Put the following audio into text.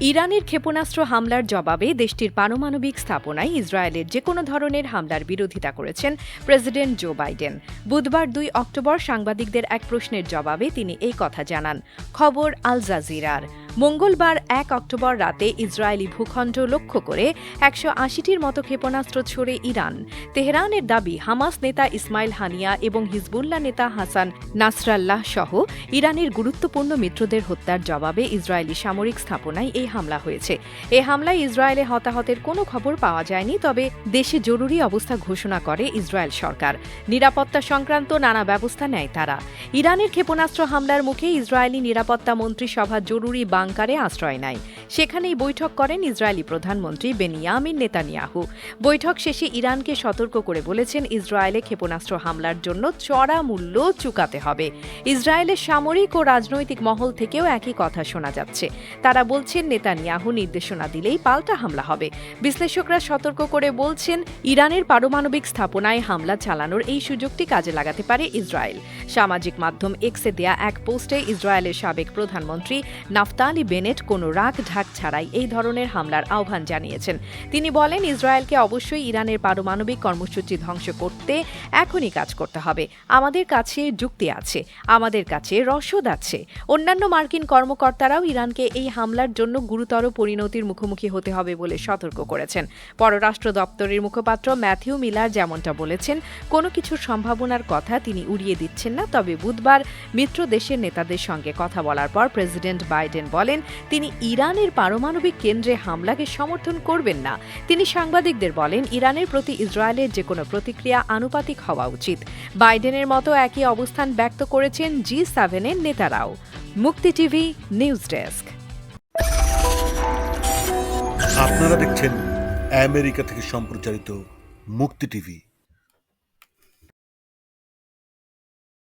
ইরানের ক্ষেপণাস্ত্র হামলার জবাবে দেশটির পারমাণবিক স্থাপনায় ইসরায়েলের যে কোনো ধরনের হামলার বিরোধিতা করেছেন প্রেসিডেন্ট জো বাইডেন। বুধবার দুই অক্টোবর সাংবাদিকদের এক প্রশ্নের জবাবে তিনি এই কথা জানান। খবর আল জাজিরার। মঙ্গলবার এক অক্টোবর রাতে ইসরায়েলি ভূখণ্ড লক্ষ্য করে একশো আশিটির মতো ক্ষেপণাস্ত্র ছড়ে ইরান। তেহরানের দাবি, হামাস নেতা ইসমাইল হানিয়া এবং হিজবুল্লাহ নেতা হাসান নাসরাল্লাহ সহ ইরানের গুরুত্বপূর্ণ মিত্রদের হত্যার জবাবে ইসরায়েলি সামরিক স্থাপনায় এই হামলা হয়েছে। এ হামলায় ইসরায়েলে হতাহতের কোনো খবর পাওয়া যায়নি, তবে দেশে জরুরি অবস্থা ঘোষণা করে ইসরায়েল সরকার। নিরাপত্তা সংক্রান্ত নানা ব্যবস্থা নেয় তারা। ইরানের ক্ষেপণাস্ত্র হামলার মুখে ইসরায়েলি নিরাপত্তা মন্ত্রিসভা জরুরি বাংকারে আশ্রয় নেয় সেখানেই বৈঠক করেন ইসরায়েলি প্রধানমন্ত্রী বেনিয়ামিন নেতানিয়াহু। বৈঠক শেষে ইরানকে সতর্ক করে বলেছেন, ইসরায়েলে ক্ষেপণাস্ত্র হামলার জন্য চড়া মূল্য চুকাতে হবে। ইসরায়েলের সামরিক ও রাজনৈতিক মহল থেকেও একই কথা শোনা যাচ্ছে। তারা বলছেন, নেতানিয়াহু নির্দেশনা দিলেই পাল্টা হামলা হবে। বিশ্লেষকরা সতর্ক করে বলছেন, ইরানের পারমাণবিক স্থাপনায় হামলা চালানোর এই সুযোগটি কাজে লাগাতে পারে ইসরায়েল। সামাজিক মাধ্যম এক্সে দেয়া এক পোস্টে ইসরায়েলের সাবেক প্রধানমন্ত্রী নাফতালি বেনেট কোনো রাগ ঢাক ছাড়াই এই ধরনের হামলার আহ্বান জানিয়েছেন। তিনি বলেন, ইসরায়েলকে অবশ্যই ইরানের পারমাণবিক কর্মসূচি ধ্বংস করতে এখনই কাজ করতে হবে। আমাদের কাছে যুক্তি আছে, আমাদের কাছে রসদ আছে। অন্যান্য মার্কিন কর্মকর্তারাও ইরানকে এই হামলার জন্য গুরুতর পরিণতির মুখোমুখি হতে হবে বলে সতর্ক করেছেন। পররাষ্ট্র দপ্তরের মুখপাত্র ম্যাথিউ মিলার যেমনটা বলেছেন, কোনো কিছুর সম্ভাবনার কথা তিনি উড়িয়ে দিচ্ছেন না। তবে বুধবার মিত্র দেশের নেতাদের সঙ্গে কথা বলার পর প্রেসিডেন্ট বাইডেন বলেন, তিনি ইরানের পারমাণবিক কেন্দ্রে হামলাকে সমর্থন করবেন না। তিনি সাংবাদিকদের বলেন, ইরানের প্রতি ইসরায়েলের যে কোনো প্রতিক্রিয়া আনুপাতিক হওয়া উচিত। বাইডেনের মতো একই অবস্থান ব্যক্ত করেছেন জি সেভেনের নেতারাও। মুক্তি টিভি, নিউজ ডেস্ক। আপনারা দেখছেন আমেরিকা থেকে সম্প্রচারিত মুক্তি টিভি।